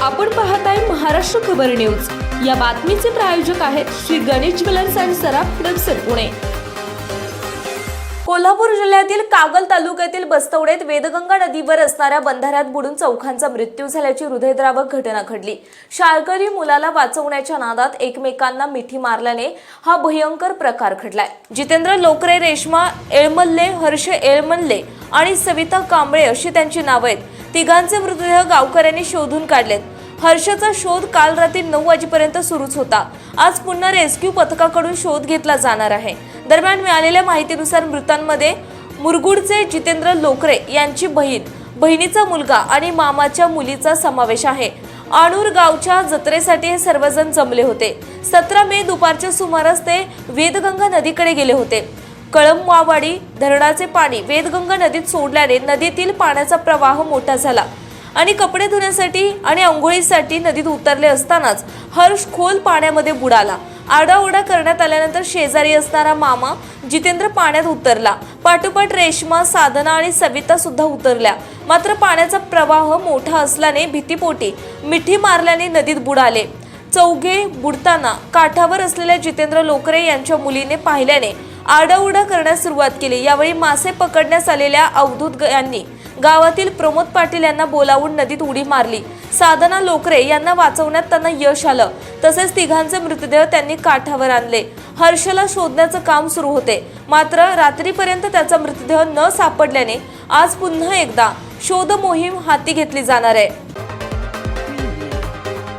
आपण पाहताय महाराष्ट्र खबर न्यूज. या बातमीचे प्रायोजक आहेत श्री गणेश ज्वेलर्स अँड सराफ हडपसर पुणे. कोल्हापूर जिल्ह्यातील कागल तालुक्यातील बस्तवडेत वेदगंगा नदीवर असणाऱ्या बंधाऱ्यात बुडून चौघांचा मृत्यू झाल्याची हृदयद्रावक घटना घडली. शाळकरी मुलाला वाचवण्याच्या नादात एकमेकांना मिठी मारल्याने हा भयंकर प्रकार घडलाय. जितेंद्र लोकरे रेश्मा एळमल्ले हर्ष एळमल्ले आणि सविता कांबळे अशी त्यांची नावं आहेत. तिघांचे मृतदेह गावकऱ्यांनी शोधून काढलेत. हर्षचा शोध काल रात्री नऊ वाजेपर्यंत सुरूच होता. आज पुन्हा रेस्क्यू पथकाकडून शोध घेतला जाणार आहे. दरम्यान मिळालेल्या माहितीनुसार मृतांमध्ये मुरगुडचे जितेंद्र लोकरे यांची बहीण बहिणीचा मुलगा आणि मामाच्या मुलीचा समावेश आहे. आणूर गावच्या जत्रेसाठी हे सर्वजण जमले होते. सतरा मे दुपारच्या सुमारास ते वेदगंगा नदीकडे गेले होते. कळमवावाडी धरणाचे पाणी वेदगंगा नदीत सोडल्याने नदीतील पाण्याचा प्रवाह मोठा झाला. आणि कपडे धुण्यासाठी आणि आंघोळीसाठी नदीत उतरले असतानाच हर्ष खोल पाण्यामध्ये बुडाला. आडाओडा करण्यात आल्यानंतर शेजारी असणारा मामा जितेंद्र पाण्यात उतरला. पाठोपाठ रेश्मा साधना आणि सविता सुद्धा उतरल्या. मात्र पाण्याचा प्रवाह मोठा असल्याने भीतीपोटी मिठी मारल्याने नदीत बुडाले. चौघे बुडताना काठावर असलेल्या जितेंद्र लोकरे यांच्या मुलीने पाहिल्याने आरडाओरडा करण्यास सुरुवात केली. यावेळी मासे पकडण्यास आलेल्या अवधूत ग- यांनी गावातील प्रमोद पाटील यांना बोलावून नदीत उडी मारली. साधना लोकरे यांना वाचवण्यात त्यांना यश आलं. तसेच तिघांचे मृतदेह त्यांनी काठावर आणले. हर्षला शोधण्याचं काम सुरू होते. मात्र रात्रीपर्यंत त्याचा मृतदेह न सापडल्याने आज पुन्हा एकदा शोध मोहीम हाती घेतली जाणार आहे.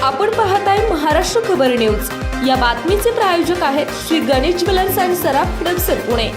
आपण पाहताय महाराष्ट्र खबर न्यूज. या बातमीचे प्रायोजक आहेत श्री गणेश ज्वेलर्स अँड सराफ हडपसर पुणे.